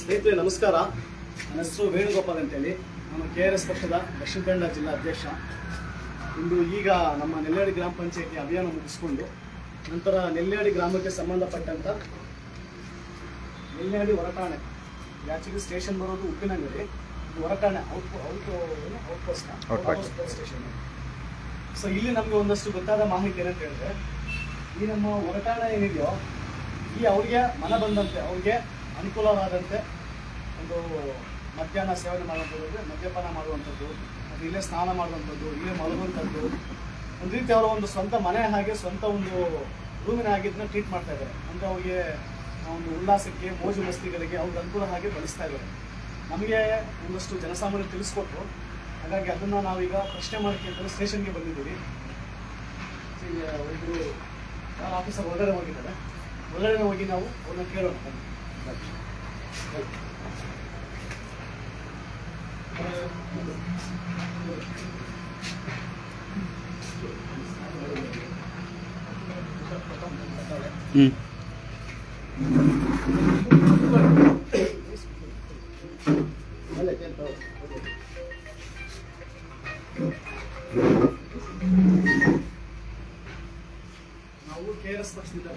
ಸ್ನೇಹಿತರೆ ನಮಸ್ಕಾರ. ನನ್ನ ಹೆಸರು ವೇಣುಗೋಪಾಲ್ ಅಂತೇಳಿ. ನಾನು ಕೆ ಆರ್ ಎಸ್ ಪಕ್ಷದ ದಕ್ಷಿಣ ಕನ್ನಡ ಜಿಲ್ಲಾ ಅಧ್ಯಕ್ಷ. ಇಂದು ಈಗ ನಮ್ಮ ನೆಲ್ಲಾಡಿ ಗ್ರಾಮ ಪಂಚಾಯತಿ ಅಭಿಯಾನ ಮುಗಿಸ್ಕೊಂಡು ನಂತರ ನೆಲ್ಲಾಡಿ ಗ್ರಾಮಕ್ಕೆ ಸಂಬಂಧಪಟ್ಟಂತ ನೆಲ್ಲಾಡಿ ಹೊರಟಾಣೆ ಯಾಚಿಗೆ ಸ್ಟೇಷನ್ ಬರೋದು Uppinangadi. ಹೊರಟಾಣೆ out out outpost station. So ಇಲ್ಲಿ ನಮಗೆ ಒಂದಷ್ಟು ಗೊತ್ತಾದ ಮಾಹಿತಿ ಏನಂತ ಹೇಳಿದ್ರೆ ಈ ನಮ್ಮ ಹೊರಟಾಣೆ ಏನಿದೆಯೋ ಈ ಅವ್ರಿಗೆ ಮನ ಬಂದಂತೆ, ಅವ್ರಿಗೆ ಅನುಕೂಲವಾದಂತೆ ಒಂದು ಮಧ್ಯಾಹ್ನ ಸೇವನೆ ಮಾಡುವಂಥದ್ದು, ಮದ್ಯಪಾನ ಮಾಡುವಂಥದ್ದು ಅದು ಇಲ್ಲೇ ಸ್ನಾನ ಮಾಡುವಂಥದ್ದು, ಇಲ್ಲೇ ಮಲಗುವಂಥದ್ದು. ಒಂದು ರೀತಿ ಅವರ ಒಂದು ಸ್ವಂತ ಮನೆ ಹಾಗೆ ಸ್ವಂತ ಒಂದು ರೂಮಿನ ಆಗಿದ್ದನ್ನ ಟ್ರೀಟ್ ಮಾಡ್ತಾ ಇದ್ದಾರೆ. ಅಂದರೆ ಅವ್ರಿಗೆ ಒಂದು ಉಲ್ಲಾಸಕ್ಕೆ, ಮೋಜು ಮಸ್ತಿಗಳಿಗೆ ಅವ್ರಿಗೆ ಅನುಕೂಲ ಹಾಗೆ ಬಳಸ್ತಾ ಇದ್ದಾರೆ. ನಮಗೆ ಒಂದಷ್ಟು ಜನಸಾಮಾನ್ಯರು ತಿಳಿಸ್ಕೊಟ್ರು. ಹಾಗಾಗಿ ಅದನ್ನು ನಾವೀಗ ಪ್ರಶ್ನೆ ಮಾಡೋಕ್ಕೆ ಅಂತಂದರೆ ಸ್ಟೇಷನ್ಗೆ ಬಂದಿದ್ದೀವಿ. ಈಗ ಒಬ್ಬರು ಆಫೀಸರ್ ಹೊರಗಡೆ ಹೋಗಿದ್ದಾರೆ. ಹೊರಗಡೆ ಹೋಗಿ ನಾವು ಅವ್ರನ್ನ ಕೇಳೋಣ ಬನ್ನಿ. ಹ್ಞೂ ಎಸ್ ಪಕ್ಷದಿಂದ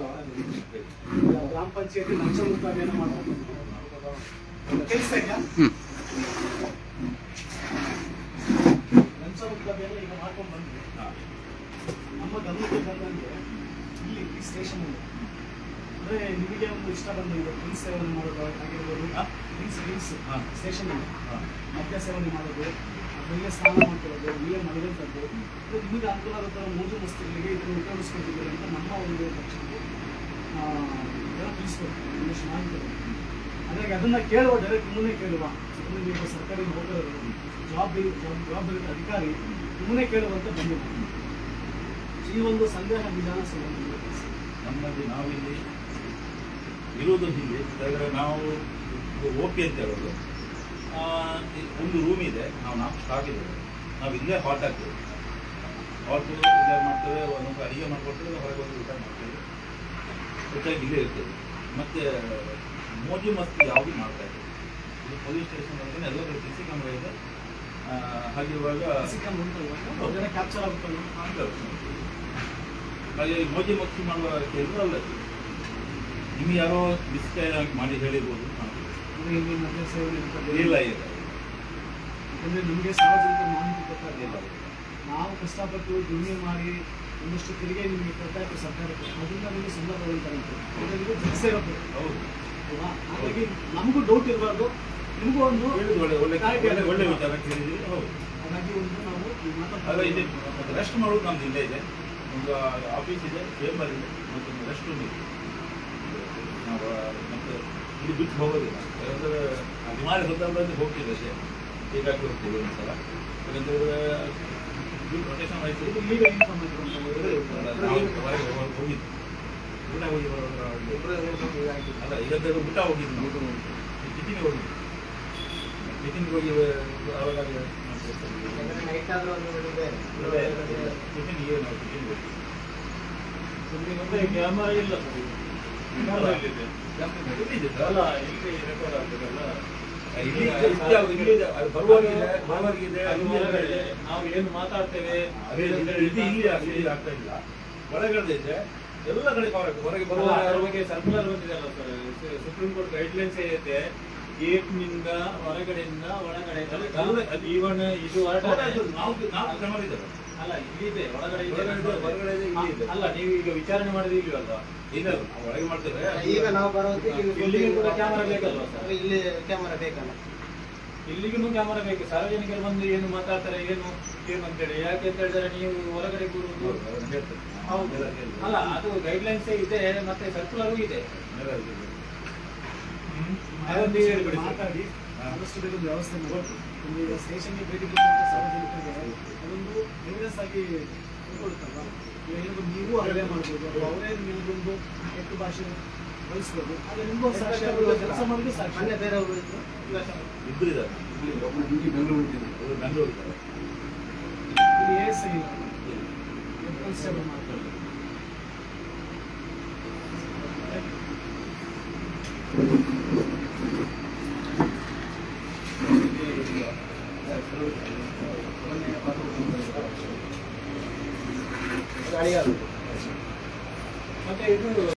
ಗ್ರಾಮ ಪಂಚಾಯತಿ ಲಂಚಮುಕ್ತ ಅಭಿಯಾನ ಮಾಡ್ಕೊಂಡು ಕೆಲಸ ಇದೆಯಾ? ಹ್ಞೂ ಲಂಚಮುಕ್ತ ಅಭಿಯಾನ ಈಗ ಮಾಡ್ಕೊಂಡು ಬಂದ್ವಿ. ನಮ್ಮ ಗಮನಕ್ಕೆ ಬಂದಂಗೆ ಇಲ್ಲಿ ಈ ಸ್ಟೇಷನ್ ಅಂದ್ರೆ ನಿಮಗೆ ಒಂದು ಇಷ್ಟ ಬಂದು ಈಗ ಡ್ರಿಂಕ್ಸ್ ಸೇವನೆ ಮಾಡೋದು ಆಗಿರ್ಬೋದು ಡ್ರಿಂಕ್ಸ್ ಡ್ರಿಂಕ್ಸ್ ಸ್ಟೇಷನ್ ಮದ್ಯ ಸೇವನೆ ಮಾಡೋದು ಬೆಳಿಗ್ಗೆ ಸ್ನಾನ ಮಾಡ್ತಿರೋದು, ನೀವೇ ಅಂದರೆ ನಿಮಗೆ ಅನುಕೂಲ ಆಗೋ ಥರ ಮೂಜು ಮಸ್ತಿಗಳಿಗೆ ಇದನ್ನು ಉಪಯೋಗಿಸ್ಕೊಳ್ತಿದ್ದೀರಿ ಅಂತ ನಮ್ಮ ಒಂದು ಪಕ್ಷಕ್ಕೆ ತಿಳಿಸ್ಕೊಡ್ತೀವಿ ಒಂದಷ್ಟು ಮಾಹಿತಿ. ಹಾಗಾಗಿ ಅದನ್ನು ಕೇಳುವ ಡೈರೆಕ್ಟ್ ನಿಮ್ಮನ್ನೇ ಕೇಳುವ. ನಿಮಗೆ ಈಗ ಸರ್ಕಾರಿ ಜವಾಬ್ದಾರಿ ಜವಾಬ್- ಜವಾಬ್ದಾರಿ ಅಧಿಕಾರಿ ನಿಮ್ಮನ್ನೇ ಕೇಳುವಂತ ಬಂದಿದೆ ಈ ಒಂದು ಸಂದೇಹ ವಿಧಾನ ನಮ್ಮಲ್ಲಿ ನಾವಿಲ್ಲಿ ಇರುವುದು ಹೀಗೆ. ನಾವು ಓಪಿ ಅಂತ ಹೇಳೋದು. ಒಂದು ರೂಮ್ ಇದೆ. ನಾವು ನಾಲ್ಕು ಸ್ಟಾಕ್ ಇದ್ದೇವೆ. ನಾವು ಇಲ್ಲೇ ಹಾಟ್ ಆಗ್ತೇವೆ ಹಾಲ್ಟ್ ಇಲ್ಲೇ ಮಾಡ್ತೇವೆ ಒಂದೊಂದು ಅಡಿಗೆ ಮಾಡಿಕೊಡ್ತೇವೆ ಹೊರಗೆ ಒಂದು ಊಟ ಮಾಡ್ತೇವೆ. ಹೆಚ್ಚಾಗಿ ಇಲ್ಲೇ ಇರ್ತೇವೆ. ಮತ್ತು ಮೋಜು ಮಸ್ತಿ ಯಾವುದು ಮಾಡ್ತಾ ಇದ್ದೇವೆ ಇದು ಪೊಲೀಸ್ ಸ್ಟೇಷನ್ ಅಂದ್ರೆ ಎಲ್ಲ ಕಡೆ ಸಿ ಸಿ ಕ್ಯಾಮ್ರಾ ಇದೆ. ಹಾಗಿರುವಾಗ ಕ್ಯಾಪ್ಚರ್ ಆಗುತ್ತೆ ಹಾಗೆ ಮೋಜಿ ಮಸ್ತಿ ಮಾಡುವ ಕೇಳಿದ್ರು ಅಲ್ಲ. ನಿಮ್ಗೆ ಯಾರೋ ಆಗಿ ಮಾಡಿ ಹೇಳಿರ್ಬೋದು. ಇಲ್ಲಿ ಮದ್ಯ ಸೇವನೆ ಅಂತ ಇಲ್ಲ ಇಲ್ಲ ಯಾಕಂದ್ರೆ ನಿಮಗೆ ಸಾರ್ವಜನಿಕ ಮಾಹಿತಿ ಗೊತ್ತಾಗಲಿಲ್ಲ. ನಾವು ಕಷ್ಟಪಟ್ಟು ದುಡಿಮೆ ಮಾಡಿ ಒಂದಷ್ಟು ತೆರಿಗೆ ನಿಮಗೆ ಕೊಡ್ತಾ ಇತ್ತು ಸರ್ಕಾರಕ್ಕೆ ಅದರಿಂದ ನಿಮಗೆ ಸಂಬಳ ಫಿಕ್ಸ್ ಇರುತ್ತೆ ಹೌದು. ಅಲ್ವಾ? ಹಾಗಾಗಿ ನಮಗೂ ಡೌಟ್ ಇರಬಾರ್ದು. ನಿಮಗೂ ಒಂದು ಒಳ್ಳೆ ಒಳ್ಳೆ. ವಿಚಾರ ಕೇಳಿದ್ರಿ ಹೌದು. ಹಾಗಾಗಿ ಒಂದು ನಾವು ಈ ಅಲ್ಲ ಇದೆ. ರೆಸ್ಟ್ ಮಾಡೋದು ನಮ್ದು ಇಲ್ಲೇ ಇದೆ. ಒಂದು ಆಫೀಸ್ ಇದೆ ಚೇಂಬರ್ ಇದೆ. ಮತ್ತೊಂದು ರೆಸ್ಟ್ ರೂಮ್ ಇದೆ. ಇಲ್ಲಿ ಬಿಟ್ಟು ಹೋಗೋದಿಲ್ಲ. ಯಾಕಂದ್ರೆ ಅಭಿಮಾನಿ ಸಂದರ್ಭದಲ್ಲಿ ಹೋಗ್ತೀವಿ ಅಷ್ಟೇ. ಹೀಗಾಗಿ ಹೋಗ್ತೀವಿ ಒಂದ್ಸಲ. ಯಾಕಂದ್ರೆ ರೊಟೇಷನ್ ಆಯ್ತು ಇದು ಈಗ ಏನು ಹೋಗಿ- ಹೋಗಿದ್ದು ಊಟ ಹೋಗಿ ಅಲ್ಲ. ಈಗ ಊಟ ಹೋಗಿದ್ದು ನಾವು ಟಿಫಿನ್ ಹೋಗಿ ಅವಾಗ ಕ್ಯಾಮರಾ ಇಲ್ಲ ಅಲ್ಲ ನಾವು ಏನು ಮಾತಾಡ್ತೇವೆ ಇಲ್ಲಿ ಆಗ್ತಾ- ಇಲ್ಲಿ ಒಳಗಡೆ ಎಲ್ಲ ಕಡೆ ಹೊರಗೆ ಬರುವ ಅದ್ರ ಬಗ್ಗೆ ಸರ್ಕ್ಯುಲರ್ ಬಂದಿದೆಯಲ್ಲ ಸರ್ ಸುಪ್ರೀಂ ಕೋರ್ಟ್ ಗೈಡ್ಲೈನ್ಸ್ ಏನಿದೆ ಗೇಟ್ನಿಂದ ಹೊರಗಡೆಯಿಂದ ಒಳಗಡೆ ಇವನ್ ಇದು ನಾವು ನಾವು ಕ್ರಮ ಅಲ್ಲ ಇಲ್ಲಿದೆ ಒಳಗಡೆ ಹೊರಗಡೆ ಇದೆ, ಅಲ್ಲ ನೀವು ಈಗ ವಿಚಾರಣೆ ಮಾಡಿದ್ರೆ ಇಲ್ವಲ್ವಾ ಇಲ್ಲ. ಒಳಗೆ ಮಾಡ್ತೇವೆ. ಈಗ ನಾವು ಬರೋದಕ್ಕೆ ಇಲ್ಲಿಗೂ ಕೂಡ ಕ್ಯಾಮರಾ ಬೇಕಲ್ವಾ ಸರ್? ಇಲ್ಲಿ ಕ್ಯಾಮರಾ ಬೇಕಲ್ಲ. ಇಲ್ಲಿಗೂ ಕ್ಯಾಮರಾ ಬೇಕು. ಸಾರ್ವಜನಿಕರು ಬಂದು ಏನು ಮಾತಾಡ್ತಾರೆ ಏನು ಏನು ಅಂತೇಳಿ ಯಾಕೆ ಅಂತ ಹೇಳಿದ್ರೆ ನೀವು ಹೊರಗಡೆ ಕೂರುವುದು? ಹೌದು ಅಲ್ಲ ಅದು ಗೈಡ್ ಲೈನ್ಸ್ ಇದೆ ಮತ್ತೆ ಸರ್ಕುಲರ್ ಇದೆ. ಅದೊಂದು ಹೇಳ್ಬಿಡಿ ಮಾತಾಡಿ. ಆದಷ್ಟು ಬೇಗ ಒಂದು ವ್ಯವಸ್ಥೆ ಮಾಡಿ. ಒಂದು ಸ್ಟೇಷನ್ಗೆ ಭೇಟಿ ಕೊಟ್ಟಂತ ಸಾರ್ವಜನಿಕರಿಗೆ ಅದೊಂದು ಎವಿಡೆನ್ಸ್ ಆಗಿ ಕೊಡ್ತಾರ ಏನಾದರೂ ನೀವು ಅಲ್ಲೇ ಮಾಡ್ಬೋದು ಅಥವಾ ಅವರೇ ನಿಮಗೊಂದು ಕೆಟ್ಟ ಭಾಷೆ ಬಳಸ್ಬೋದು ಆದರೆ ನಿಮಗೂ ಸಾಕ್ಷಿ ಕೆಲಸ ಮಾಡಿದ್ರೆ ಸಾಕ್ಷಿ. ಅಲ್ಲೇ ಬೇರೆ ಅವರು ಇದ್ರು ಇಬ್ಬರು ಇದ್ದಾರೆ. ಬೆಂಗಳೂರು ಬೆಂಗಳೂರು ಇದ್ದಾರೆ. ಇಲ್ಲಿ ಎ ಎಸ್ ಐ ಇಲ್ಲ. ಕಾನ್ಸ್ಟೇಬಲ್ ಮಾಡ್ತಾರೆ. ಮತ್ತೆ ಇದು